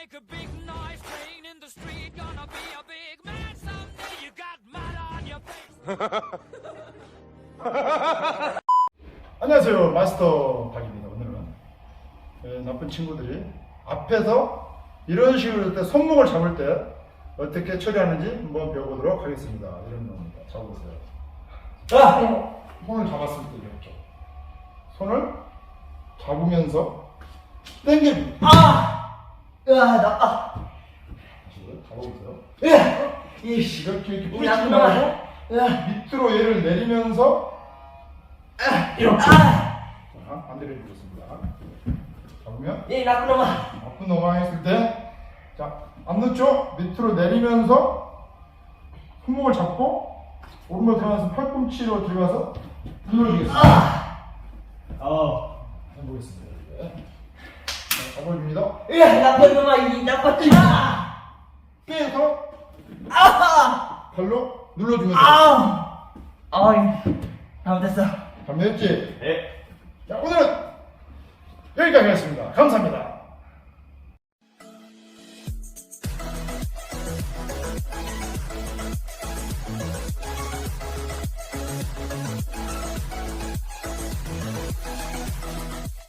make a big noise playing in the street. Gonna be a big man someday. You got mud on your face. 안녕하세요 마스터 박입니다 오늘은 예, 나쁜 친구들이 앞에서 이런 식으로 때 손목을 잡을 때 어떻게 처리하는지 한번 배워보도록 하겠습니다 이런 겁니다 잡아보세요 자 손을 잡았을 때 이렇게 손을 잡으면서 당깁니다 아! 다시 잡아보세요 으아! 이씨. 이렇게 이렇게 이 뿌리 지 나쁜 말고 놈아. 으아. 밑으로 얘를 내리면서 이렇게 아! 자 반대로 해보겠습니다 잡으면 이 나쁜 놈아. 나쁜 놈아 했을 때, 자, 앞는 쪽 밑으로 내리면서 손목을 잡고 오른발 들어가서 팔꿈치로 들어가서 눌러주겠습니다. 아! 어. 해보겠습니다. 이제. 자, 잡아줍니다. 으아, 나쁜 놈아, 이 나쁜 놈아. 빼서 아! 발로 눌러주면 돼요. 아! 아이, 잘못했어. 감사했지? 네. 자, 오늘은 여기까지 하겠습니다. 감사합니다.